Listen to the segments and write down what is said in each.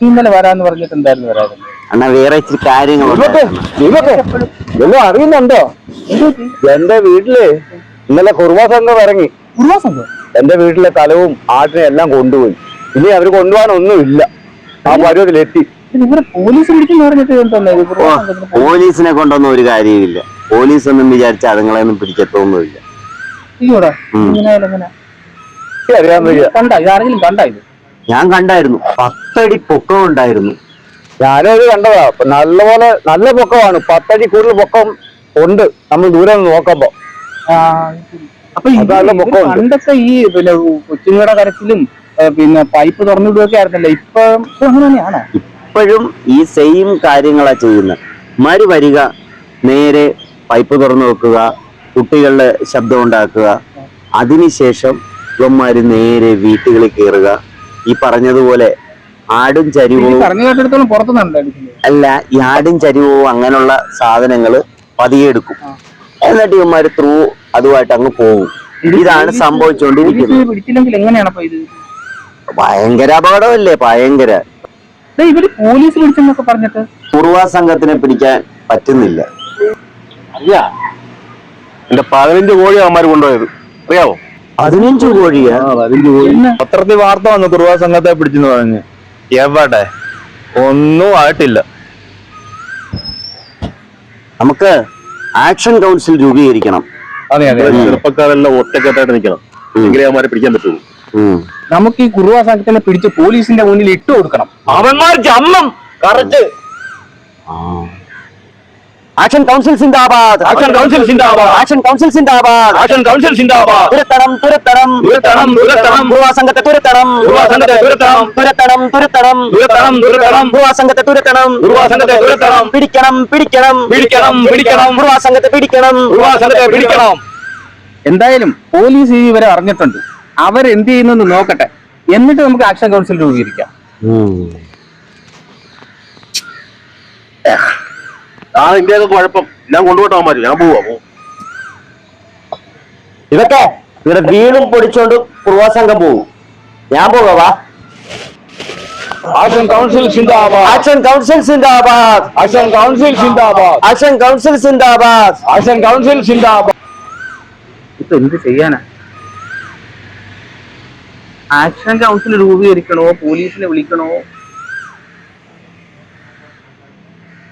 ഇന്നലെ വരാന്ന് പറഞ്ഞിട്ടുണ്ടായിരുന്നു വരാതെ? അണ്ണാ വേറെ ഇച്ചിരി കാര്യങ്ങളുണ്ട് എല്ലാം അറിയുന്നുണ്ടോ? എന്റെ വീട്ടിൽ ഇന്നലെ കുറുമ സംഘം ഇറങ്ങി. എന്റെ വീട്ടിലെ തലവും ആട്ടിനെ എല്ലാം കൊണ്ടുപോയി. ഇനി അവർ കൊണ്ടുപോകാനൊന്നുമില്ല ആ പരുവത്തിലെത്തി പോലീസിനെ കൊണ്ടൊന്നും ഒരു കാര്യമില്ല പോലീസ് ഒന്നും വിചാരിച്ച അതുങ്ങളെ ഒന്നും പിടിച്ചെത്തൊന്നുമില്ല? അറിയാൻ വയ്യ. കണ്ടാ ഇതാരെങ്കിലും കണ്ടായി ഇത്? ഞാൻ കണ്ടായിരുന്നു. പത്തടി പൊക്കം ഉണ്ടായിരുന്നു. ഞാനത് കണ്ടതാ. നല്ലപോലെ നല്ല പൊക്കമാണ്. പത്തടി കൂടുതൽ പൊക്കം ഉണ്ട്. നമ്മൾ ദൂരെ നിന്ന് നോക്കുമ്പോ. അപ്പൊ പണ്ടൊക്കെ ഈ പിന്നെ കൊച്ചുങ്ങളുടെ കരച്ചിലും പിന്നെ പൈപ്പ് തുറന്നിടുകയൊക്കെ ആയിരുന്നല്ലോ. ഇപ്പൊ ഇപ്പൊ അങ്ങനെ തന്നെയാണോ? ഇപ്പോഴും ഈ സെയിം കാര്യങ്ങളാ ചെയ്യുന്നത് മരി വരിക നേരെ പൈപ്പ് തുറന്നു വെക്കുക കുട്ടികളുടെ ശബ്ദം ഉണ്ടാക്കുക. അതിനുശേഷം ഇവന്മാര് നേരെ വീട്ടുകളിൽ കയറുക ഈ പറഞ്ഞതുപോലെ ആടും ചരിവും അല്ല ഈ ആടും ചരിവും അങ്ങനെയുള്ള സാധനങ്ങൾ പതിയെ എടുക്കും. എന്നിട്ട് ഇവന്മാര് ത്രൂ അതുമായിട്ട് അങ്ങ് പോകും. ഇതാണ് സംഭവിച്ചുകൊണ്ടിരിക്കുന്നത്. ഭയങ്കര അപകടമല്ലേ ഭയങ്കര. ഇവർ പോലീസ് പിടിച്ചെന്നൊക്കെ പറഞ്ഞിട്ട്. കുറുവാ സംഘത്തിനെ പിടിക്കാൻ പറ്റുന്നില്ല. അല്ല എന്റെ പതിനഞ്ച് കോഴി അവന്മാർ കൊണ്ടുപോയത്. അറിയാവോ? പതിനഞ്ച് കോഴിയാ? പതിനഞ്ച് കോഴി. പിന്നെ? പത്രത്തിൽ വാർത്ത വന്നു കുറുവാ സംഘത്തെ പിടിച്ചെന്ന് പറഞ്ഞ്. എവിടെ? ഒന്നും ആയിട്ടില്ല. നമുക്ക് ആക്ഷൻ കൗൺസിൽ രൂപീകരിക്കണം. അതെ അതെ. ചെറുപ്പക്കാരെല്ലാം ഒറ്റക്കെട്ടായിട്ട് നിൽക്കണം. എങ്കിലേ അവന്മാരെ പിടിക്കാൻ പറ്റുള്ളൂ നമുക്ക് ഈ കുറുവാ സംഘത്തിനെ പിടിച്ച് പോലീസിന്റെ മുന്നിൽ ഇട്ടു കൊടുക്കണം. അവന്മാർ ജമ്മം കറക്റ്റ്. ആക്ഷൻ കൗൺസിൽ സിന്ദാബാദ് ആക്ഷൻ കൗൺസിൽ സിന്ദാബാദ്. ആക്ഷൻ കൗൺസിൽ സിന്ദാബാദ് ആക്ഷൻ കൗൺസിൽ സിന്ദാബാദ് തുരത്തണം തുരത്തണം തുരത്തണം, തുരത്തണം. കുറുവാ സംഘത്തെ തുരത്തണം കുറുവാ സംഘത്തെ തുരത്തണം. തുരത്തണം തുരത്തണം തുരത്തണം, തുരത്തണം. കുറുവാ സംഘത്തെ തുരത്തണം കുറുവാ സംഘത്തെ തുരത്തണം. പിടിക്കണം പിടിക്കണം പിടിക്കണം, പിടിക്കണം. കുറുവാ സംഘത്തെ പിടിക്കണം കുറുവാ സംഘത്തെ പിടിക്കണം എന്തായാലും പോലീസ് ഈ ഇവരെ അറിഞ്ഞിട്ടുണ്ട്. അവരെന്ത് ചെയ്യുന്നെന്ന് നോക്കട്ടെ. എന്നിട്ട് നമുക്ക് ആക്ഷൻ കൗൺസിൽ രൂപീകരിക്കാം. ആ ഇന്ത്യയൊക്കെ കുഴപ്പം. ഞാൻ കൊണ്ടുപോട്ടോ അവന്മാര് ഞാൻ പോവാ പോ. ഇതൊക്കെ ഇവിടെ വീണും പൊടിച്ചോണ്ട് കുറുവാ സംഘം പോകും. ഞാൻ പോകാവാ ആക്ഷൻ കൗൺസിൽ സിന്ദാബാദ് ആക്ഷൻ കൗൺസിൽ സിന്ദാബാദ് ആക്ഷൻ കൗൺസിൽ സിന്ദാബാദ് ആക്ഷൻ കൗൺസിൽ സിന്ദാബാദ് ആക്ഷൻ കൗൺസിൽ സിന്ദാബാദ് ഇപ്പൊ എന്ത് ചെയ്യാനാ? ആക്ഷൻ കൗൺസിൽ രൂപീകരിക്കണോ? പോലീസിനെ വിളിക്കണോ?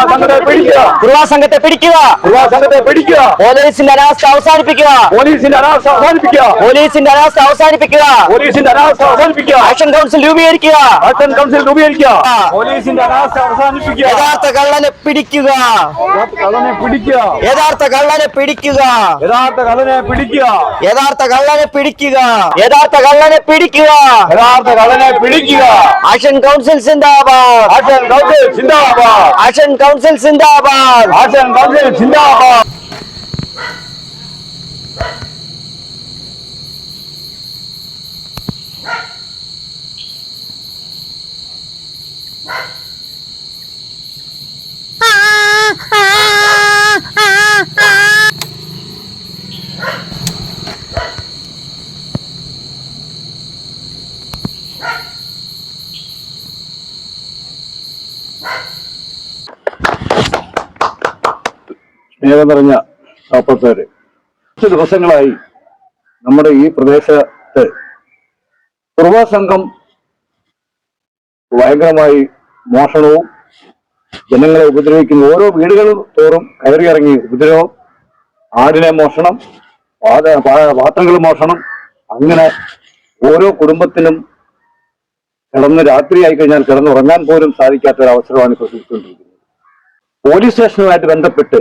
കുറുവാ സംഘത്തെ പിടിക്കുക കുറുവാ സംഘത്തെ പിടിക്കുക കുറുവാ സംഘത്തെ പിടിക്കുക പോലീസിന്റെ അനാസ്ഥ അവസാനിപ്പിക്കുക പോലീസിന്റെ അനാസ്ഥ അവസാനിപ്പിക്കുക പോലീസിന്റെ അനാസ്ഥ അവസാനിപ്പിക്കുക പോലീസിന്റെ അനാസ്ഥ അവസാനിപ്പിക്കുക ആക്ഷൻ കൗൺസിൽ രൂപീകരിക്കുക ആക്ഷൻ കൗൺസിൽ രൂപീകരിക്കുക പോലീസിന്റെ അനാസ്ഥ അവസാനിപ്പിക്കുക യഥാർത്ഥ കള്ളനെ പിടിക്കുക കള്ളനെ പിടിക്കുക യഥാർത്ഥ കള്ളനെ പിടിക്കുക യഥാർത്ഥ കള്ളനെ പിടിക്കുക യഥാർത്ഥ കള്ളനെ പിടിക്കുക യഥാർത്ഥ കള്ളനെ പിടിക്കുക യഥാർത്ഥ കള്ളനെ പിടിക്കുക ആക്ഷൻ കൗൺസിൽ സിന്ദാബാദ് ആക്ഷൻ കൗൺസിൽ സിന്ദാബാദ് ആക്ഷൻ കൗൺസിൽ സിന്ദാബാദ് ആക്ഷൻ കൗൺസിൽ സിന്ദാബാദ് സ്നേഹം നിറഞ്ഞ കാപ്പത്തേര് കുറച്ച് ദിവസങ്ങളായി നമ്മുടെ ഈ പ്രദേശത്ത് കുറുവാ സംഘം ഭയങ്കരമായി മോഷണവും ജനങ്ങളെ ഉപദ്രവിക്കുന്ന. ഓരോ വീടുകളും തോറും കയറി ഇറങ്ങി ഉപദ്രവം ആടിനെ മോഷണം പാത- പാത്രങ്ങൾ മോഷണം അങ്ങനെ ഓരോ കുടുംബത്തിനും കിടന്ന് രാത്രിയായി കഴിഞ്ഞാൽ കിടന്നുറങ്ങാൻ പോലും സാധിക്കാത്ത ഒരു അവസരമാണ് ഇപ്പോൾ പോലീസ് സ്റ്റേഷനുമായിട്ട് ബന്ധപ്പെട്ട്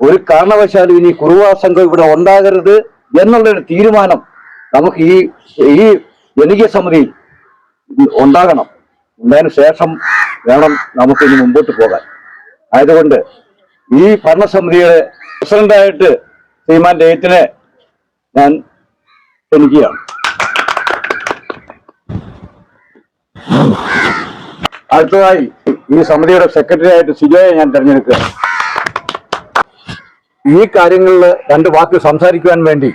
ഒരു കാരണവശാലും ഇനി കുറുവാ സംഘം ഇവിടെ ഉണ്ടാകരുത് എന്നുള്ളൊരു തീരുമാനം നമുക്ക് ഈ ഈ ജനകീയ സമിതി ഉണ്ടാകണം. ഉണ്ടായതിനു ശേഷം വേണം നമുക്ക് ഇനി മുമ്പോട്ട് പോകാൻ. ആയതുകൊണ്ട് ഈ ഭരണസമിതിയുടെ പ്രസിഡന്റായിട്ട് ശ്രീമാൻ ഡേറ്റിനെ ഞാൻ ക്ഷണിക്കുകയാണ്. അടുത്തതായി ഈ സമിതിയുടെ സെക്രട്ടറി ആയിട്ട് സിജോയെ ഞാൻ തെരഞ്ഞെടുക്കുക ഈ കാര്യങ്ങളിൽ രണ്ട് വാക്ക് സംസാരിക്കുവാൻ വേണ്ടി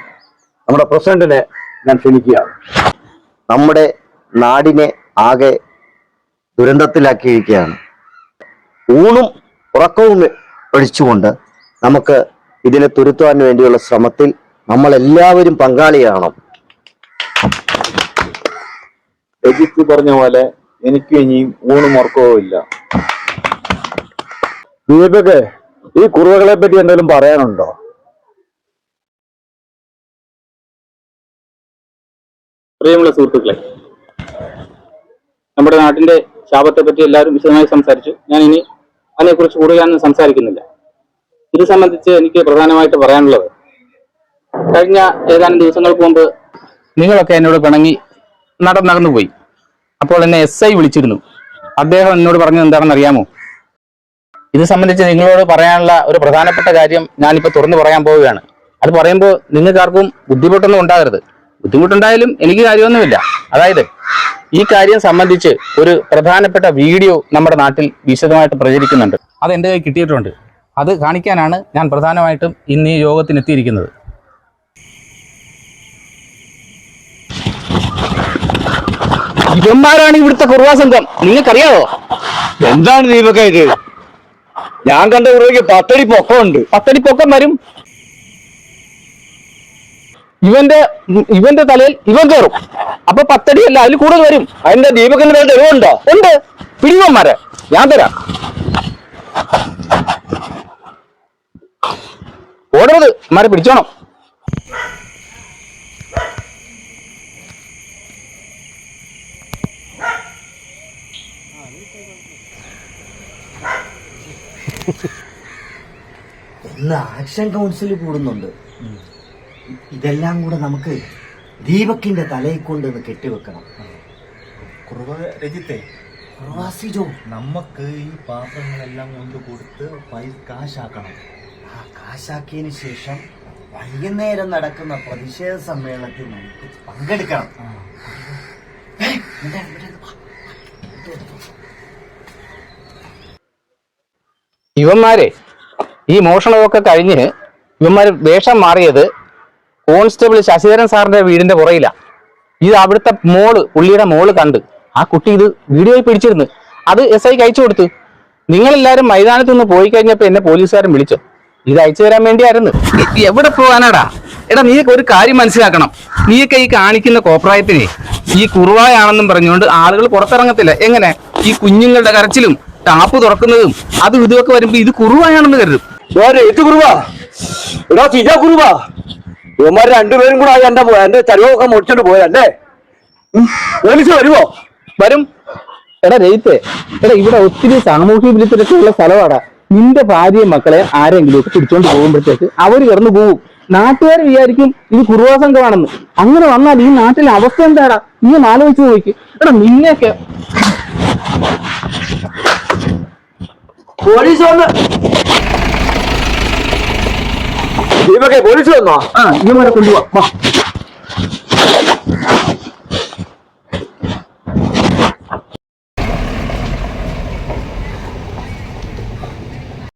നമ്മുടെ പ്രസിഡന്റിനെ ഞാൻ ക്ഷണിക്കുകയാണ്. നമ്മുടെ നാടിനെ ആകെ ദുരന്തത്തിലാക്കിയിരിക്കുകയാണ്. ഊണും ഉറക്കവും ഒഴിച്ചുകൊണ്ട് നമുക്ക് ഇതിനെ തുരുത്തുവാൻ വേണ്ടിയുള്ള ശ്രമത്തിൽ നമ്മളെല്ലാവരും പങ്കാളിയാണോ? രജിത്ത് പറഞ്ഞ പോലെ എനിക്ക് ഇനിയും ഊണും ഉറക്കവും ഇല്ല. ദീപക് ഈ കുറുവകളെ പറ്റി എന്തെങ്കിലും പറയാനുണ്ടോ? പ്രിയമുള്ള സുഹൃത്തുക്കളെ നമ്മുടെ നാട്ടിന്റെ ശാപത്തെ പറ്റി എല്ലാവരും വിശദമായി സംസാരിച്ചു. ഞാൻ ഇനി അതിനെക്കുറിച്ച് കൂടുതലൊന്നും സംസാരിക്കുന്നില്ല. ഇത് സംബന്ധിച്ച് എനിക്ക് പ്രധാനമായിട്ട് പറയാനുള്ളത് കഴിഞ്ഞ ഏതാനും ദിവസങ്ങൾക്ക് മുമ്പ് നിങ്ങളൊക്കെ എന്നോട് പിണങ്ങി നടന്നു പോയി അപ്പോൾ എന്നെ എസ് ഐ വിളിച്ചിരുന്നു. അദ്ദേഹം എന്നോട് പറഞ്ഞത് എന്താണെന്ന് അറിയാമോ ഇത് സംബന്ധിച്ച് നിങ്ങളോട് പറയാനുള്ള ഒരു പ്രധാനപ്പെട്ട കാര്യം ഞാനിപ്പോൾ തുറന്നു പറയാൻ പോവുകയാണ്. അത് പറയുമ്പോൾ നിങ്ങൾക്കാർക്കും ബുദ്ധിമുട്ടൊന്നും ഉണ്ടാകരുത്. ബുദ്ധിമുട്ടുണ്ടായാലും എനിക്ക് കാര്യമൊന്നുമില്ല. അതായത് ഈ കാര്യം സംബന്ധിച്ച് ഒരു പ്രധാനപ്പെട്ട വീഡിയോ നമ്മുടെ നാട്ടിൽ വിശദമായിട്ട് പ്രചരിക്കുന്നുണ്ട്. അത് എന്റെ കയ്യിൽ കിട്ടിയിട്ടുണ്ട്. അത് കാണിക്കാനാണ് ഞാൻ പ്രധാനമായിട്ടും ഇന്ന് ഈ യോഗത്തിനെത്തിയിരിക്കുന്നത് ഇവന്മാരാണ് ഇവിടുത്തെ കുറുവാ സംഘം. നിങ്ങൾക്കറിയാവോ? എന്താണ് ദീപക്കായിട്ട് ഞാൻ കണ്ട ഉറവിക്ക് പത്തടി പൊക്കമുണ്ട്. പത്തടി പൊക്കം വരും. ഇവന്റെ ഇവന്റെ തലയിൽ ഇവൻ കയറും. അപ്പൊ പത്തടി അല്ല അതിൽ കൂടുതൽ വരും. അതിന്റെ ദീപകന്റെ വേണ്ട എരിവുണ്ടോ ഉണ്ട്. പിടിവന്മാരെ. ഞാൻ തരാം. ഓടരുത്. മാരെ പിടിച്ചോണം. ഇന്ന് ആക്ഷൻ കൗൺസിൽ കൂടുന്നുണ്ട്. ഇതെല്ലാം കൂടെ നമുക്ക് ദീപക്കിന്റെ തലയിൽ കൊണ്ട് കെട്ടിവെക്കണം. കുറവ രജിത്തെ പ്രവാസിജോ നമുക്ക് ഈ പാത്രങ്ങളെല്ലാം കൊണ്ട് കൊടുത്ത് കാശാക്കണം. ആ കാശാക്കിയതിന് ശേഷം വൈകുന്നേരം നടക്കുന്ന പ്രതിഷേധ സമ്മേളനത്തിൽ നമുക്ക് പങ്കെടുക്കണം ഏയ്, ഇവിടെ, ഇവിടെ, വാ. ഇവന്മാരെ ഈ മോഷണമൊക്കെ കഴിഞ്ഞ് ഇവന്മാര് വേഷം മാറിയത് കോൺസ്റ്റബിൾ ശശിധരൻ സാറിന്റെ വീടിന്റെ പുറയില. ഇത് അവിടുത്തെ മോൾ പുള്ളിയുടെ മോൾ കണ്ട്. ആ കുട്ടി ഇത് വീഡിയോയിൽ പിടിച്ചിരുന്നു. അത് എസ് ഐക്ക് അയച്ചു കൊടുത്തു. നിങ്ങളെല്ലാരും മൈതാനത്ത് നിന്ന് പോയി കഴിഞ്ഞപ്പോ എന്നെ പോലീസുകാരൻ വിളിച്ചു. ഇത് അയച്ചു തരാൻ വേണ്ടിയായിരുന്നു. എവിടെ പോകാനാടാ എടാ നീ ഒരു കാര്യം മനസ്സിലാക്കണം. നീയൊക്കെ ഈ കാണിക്കുന്ന കോപ്രായത്തിനെ ഈ കുറുവായാണെന്നും പറഞ്ഞുകൊണ്ട് ആളുകൾ പുറത്തിറങ്ങത്തില്ല. എങ്ങനെ? ഈ കുഞ്ഞുങ്ങളുടെ കരച്ചിലും ടാപ്പ് തുറക്കുന്നതും അത് ഇതുമൊക്കെ വരുമ്പോ ഇത് കുറുവായാണെന്ന് കരുതും. ഇത് കുറുവാ. എടാ സിജ കുറുവാ. ഇവന്മാർ രണ്ടുപേരും കൂടെ ആയി എന്റെ എന്റെ ചരിവൊക്കെ മുടിച്ചോണ്ട് പോയല്ലേ പോലീസ് വരുമോ വരും. എടാ രയിത്തെ എടാ ഇവിടെ ഒത്തിരി സാമൂഹ്യ വിരുദ്ധരൊക്കെയുള്ള സ്ഥലമാടാ നിന്റെ ഭാര്യയും മക്കളെ ആരെങ്കിലും ഒക്കെ പിടിച്ചോണ്ട് പോകുമ്പോഴത്തേക്ക് അവർ കിടന്നു പോകും നാട്ടുകാർ വിചാരിക്കും ഇത് കുറുവാ സംഘമാണെന്ന്. അങ്ങനെ വന്നാൽ ഈ നാട്ടിലെ അവസ്ഥ എന്താടാ? നീ ഒന്ന് ആലോചിച്ച് നോക്കി. എടാ നിന്നെയൊക്കെ പോലീസ് വന്ന് ദീപകെ പോലീസ് വന്നോ? ആ ഇവരെ കൊണ്ടുപോവാ